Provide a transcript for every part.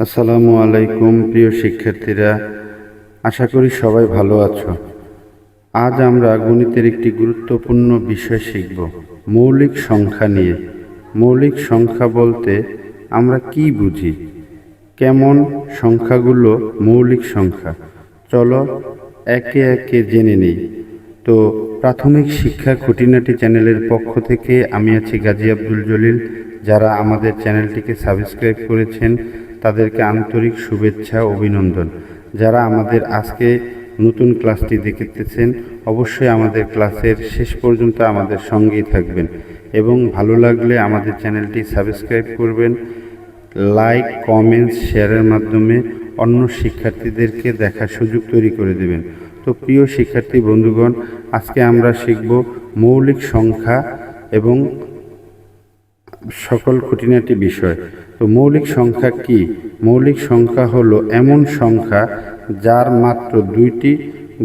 আসসালামু আলাইকুম, প্রিয় শিক্ষার্থীরা। আশা করি সবাই ভালো আছো। আজ আমরা গণিতের একটি গুরুত্বপূর্ণ বিষয় শিখব, মৌলিক সংখ্যা নিয়ে। মৌলিক সংখ্যা বলতে আমরা কি বুঝি? কেমন সংখ্যাগুলো মৌলিক সংখ্যা? চলো একে একে জেনে নিই। তো প্রাথমিক শিক্ষা খুঁটিনাটি চ্যানেলের পক্ষ থেকে আমি আছি গাজী আব্দুল জলিল, যারা আমাদের চ্যানেলটিকে সাবস্ক্রাইব করেছেন তাদেরকে আন্তরিক শুভেচ্ছা অভিনন্দন। যারা আমাদের আজকে নতুন ক্লাসটি দেখতেছেন, অবশ্যই আমাদের ক্লাসের শেষ পর্যন্ত আমাদের সঙ্গেই থাকবেন এবং ভালো লাগলে আমাদের চ্যানেলটি সাবস্ক্রাইব করবেন, লাইক কমেন্টস শেয়ারের মাধ্যমে অন্য শিক্ষার্থীদেরকে দেখার সুযোগ তৈরি করে দেবেন। তো প্রিয় শিক্ষার্থী বন্ধুগণ, আজকে আমরা শিখব মৌলিক সংখ্যা এবং সকল খুঁটিনাটি বিষয়। তো মৌলিক সংখ্যা কি? মৌলিক সংখ্যা হলো এমন সংখ্যা যার মাত্র দুইটি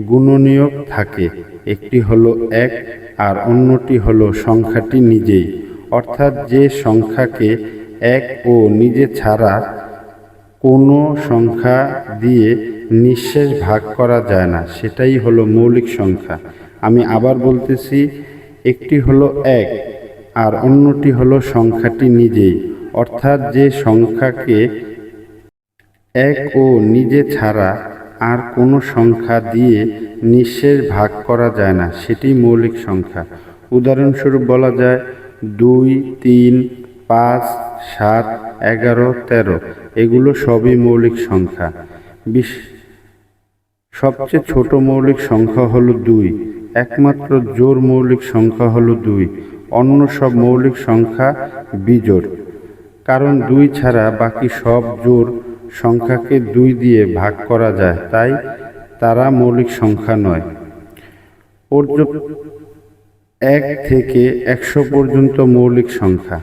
গুণনীয় থাকে। একটি হলো এক আর অন্যটি হলো সংখ্যাটি নিজেই। অর্থাৎ যে সংখ্যাকে এক ও নিজে ছাড়া কোনো সংখ্যা দিয়ে নিঃশেষ ভাগ করা যায় না, সেটাই হলো মৌলিক সংখ্যা। আমি আবার বলতেছি, একটি হলো এক আর অন্যটি হলো সংখ্যাটি নিজেই। অর্থাৎ যে সংখ্যাকে এক ও নিজে ছাড়া আর কোনো সংখ্যা দিয়ে নিঃশেষ ভাগ করা যায় না, সেটি মৌলিক সংখ্যা। উদাহরণস্বরূপ বলা যায় দুই, তিন, পাঁচ, সাত, এগারো, তেরো, এগুলো সবই মৌলিক সংখ্যা। বিশ সবচেয়ে ছোট মৌলিক সংখ্যা হলো দুই, একমাত্র জোর মৌলিক সংখ্যা হলো দুই, অন্য সব মৌলিক সংখ্যা বিজোড়। কারণ দুই ছাড়া বাকি সব জোর সংখ্যাকে দুই দিয়ে ভাগ করা যায়, তাই তারা মৌলিক সংখ্যা নয়। পর্য- এক থেকে একশো পর্যন্ত মৌলিক সংখ্যা।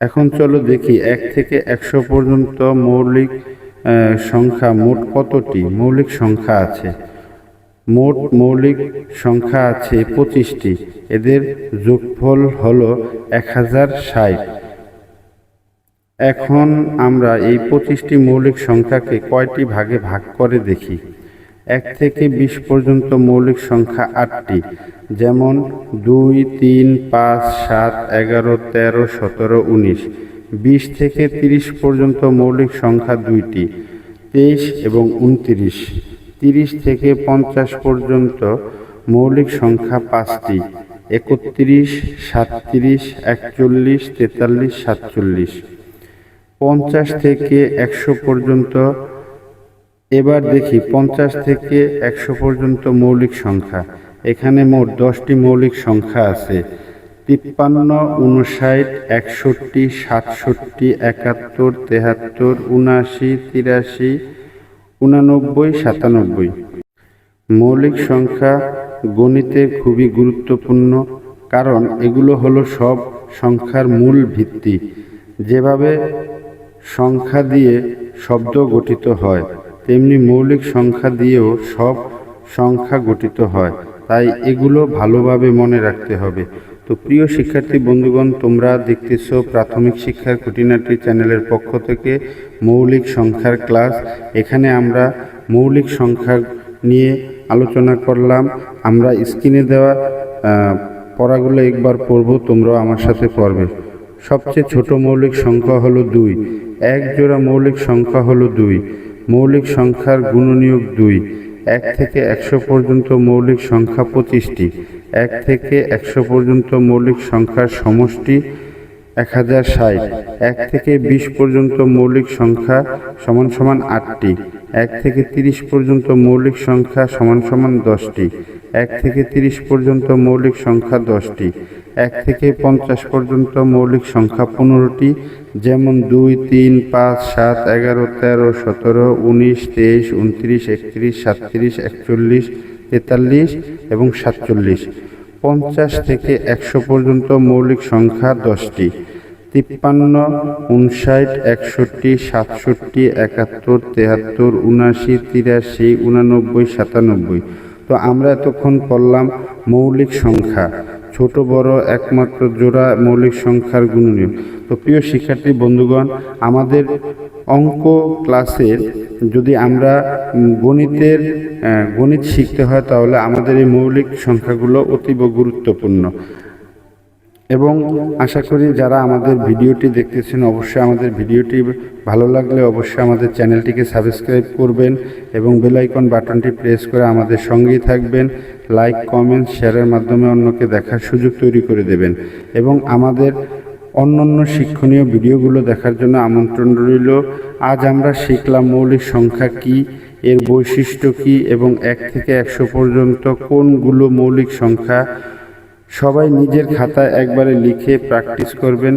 এখন চলো দেখি এক থেকে একশো পর্যন্ত মৌলিক সংখ্যা মোট কতটি? মৌলিক সংখ্যা আছে। মোট মৌলিক সংখ্যা আছে পঁচিশটি। এদের যোগফল হলো এক হাজার ষাট। এখন আমরা এই পঁচিশটি মৌলিক সংখ্যাকে কয়টি ভাগে ভাগ করে দেখি? এক থেকে বিশ পর্যন্ত মৌলিক সংখ্যা আটটি, যেমন দুই, তিন, পাঁচ, সাত, এগারো, তেরো, সতেরো, উনিশ। বিশ থেকে তিরিশ পর্যন্ত মৌলিক সংখ্যা দুইটি, তেইশ এবং উনত্রিশ। তিরিশ থেকে পঞ্চাশ পর্যন্ত মৌলিক সংখ্যা পাঁচটি, একত্রিশ, সাতত্রিশ, একচল্লিশ, তেতাল্লিশ, সাতচল্লিশ। পঞ্চাশ থেকে একশো পর্যন্ত। এবার দেখি, পঞ্চাশ থেকে একশো পর্যন্ত মৌলিক সংখ্যা। এখানে মোট দশটি মৌলিক সংখ্যা আছে। তিপ্পান্ন উনষাট একষট্টি, সাতষট্টি, একাত্তর, তেহাত্তর, উনআশি, তিরাশি, উনানব্বই, সাতানব্বই। মৌলিক সংখ্যা গণিতে খুবই গুরুত্বপূর্ণ, কারণ এগুলো হলো সব সংখ্যার মূল ভিত্তি। যেভাবে সংখ্যা দিয়ে শব্দ গঠিত হয়। তেমনি মৌলিক সংখ্যা দিয়েও সব সংখ্যা গঠিত হয়। তাই এগুলো ভালোভাবে মনে রাখতে হবে। তো প্রিয় শিক্ষার্থী বন্ধুগণ, তোমরা দেখতেছো প্রাথমিক শিক্ষার খুঁটিনাটি চ্যানেলের পক্ষ থেকে মৌলিক সংখ্যার ক্লাস। এখানে আমরা মৌলিক সংখ্যা নিয়ে আলোচনা করলাম। আমরা স্ক্রিনে দেওয়া পড়াগুলো একবার পড়ব, তোমরাও আমার সাথে পড়বে। সবচেয়ে ছোট মৌলিক সংখ্যা হলো দুই। এক জোড়া মৌলিক সংখ্যা হলো দুই। মৌলিক সংখ্যার গুণনীয়ক দুই। এক থেকে একশো পর্যন্ত মৌলিক সংখ্যা পঁচিশটি। এক থেকে একশো পর্যন্ত মৌলিক সংখ্যার সমষ্টি এক হাজার ষাট। এক থেকে বিশ পর্যন্ত মৌলিক সংখ্যা সমান সমান আটটি। এক থেকে তিরিশ পর্যন্ত মৌলিক সংখ্যা সমান সমান দশটি। এক থেকে তিরিশ পর্যন্ত মৌলিক সংখ্যা দশটি। এক থেকে পঞ্চাশ পর্যন্ত মৌলিক সংখ্যা পনেরোটি, যেমন দুই, তিন, পাঁচ, সাত, এগারো, তেরো, সতেরো, উনিশ, তেইশ, উনত্রিশ, একত্রিশ, সাতত্রিশ, একচল্লিশ, তেতাল্লিশ এবং সাতচল্লিশ। পঞ্চাশ থেকে একশো পর্যন্ত মৌলিক সংখ্যা দশটি। তিপ্পান্ন, উনষাট, একষট্টি, সাতষট্টি, একাত্তর, তেহাত্তর উনাশি তিরাশি, উনানব্বই, সাতানব্বই। তো আমরা এতক্ষণ পড়লাম মৌলিক সংখ্যা। ছোট, বড়, একমাত্র জোড়া মৌলিক সংখ্যার গুণনীয়। তো প্রিয় শিক্ষার্থী, বন্ধুগণ, আমাদের অঙ্ক ক্লাসের যদি আমরা গণিতের গণিত শিখতে হয়, তাহলে আমাদের এই মৌলিক সংখ্যাগুলো অতীব গুরুত্বপূর্ণ। এবং আশা করি যারা আমাদের ভিডিওটি দেখতেছেন, অবশ্যই আমাদের ভিডিওটি ভালো লাগলে অবশ্যই আমাদের চ্যানেলটিকে সাবস্ক্রাইব করবেন এবং বেল আইকন বাটনটি প্রেস করে আমাদের সঙ্গেই থাকবেন। লাইক, কমেন্ট, শেয়ারের মাধ্যমে অন্যকে দেখার সুযোগ তৈরি করে দেবেন। এবং আমাদের অন্যান্য শিক্ষণীয় ভিডিওগুলো দেখার জন্য আমন্ত্রণ রইল। আজ আমরা শিখলাম মৌলিক সংখ্যা কি, এর বৈশিষ্ট্য কি, এবং এক থেকে একশো পর্যন্ত কোনগুলো মৌলিক সংখ্যা সবাই নিজের খাতায় একবারে লিখে প্র্যাকটিস করবেন।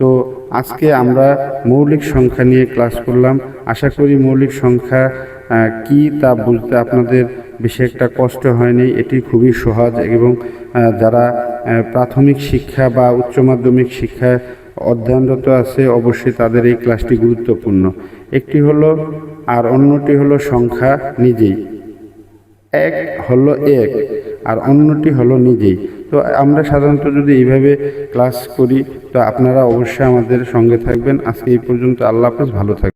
তো আজকে আমরা মৌলিক সংখ্যা নিয়ে ক্লাস করলাম। আশা করি মৌলিক সংখ্যা কি তা বুঝতে আপনাদের বেশি একটা কষ্ট হয়নি। এটি খুবই সহজ এবং যারা প্রাথমিক শিক্ষা বা উচ্চ মাধ্যমিক শিক্ষায় অধ্যয়নরত আছে অবশ্যই তাদের এই ক্লাসটি গুরুত্বপূর্ণ। একটি হলো আর অন্যটি হলো সংখ্যা নিজেই। এক হলো এক, আর অন্যটি হলো নিজেই তো আমরা সাধারণত যদি এইভাবে ক্লাস করি, তো আপনারা অবশ্যই আমাদের সঙ্গে থাকবেন। আজকে এই পর্যন্ত আল্লাহ হাফেজ, ভালো থাকবেন।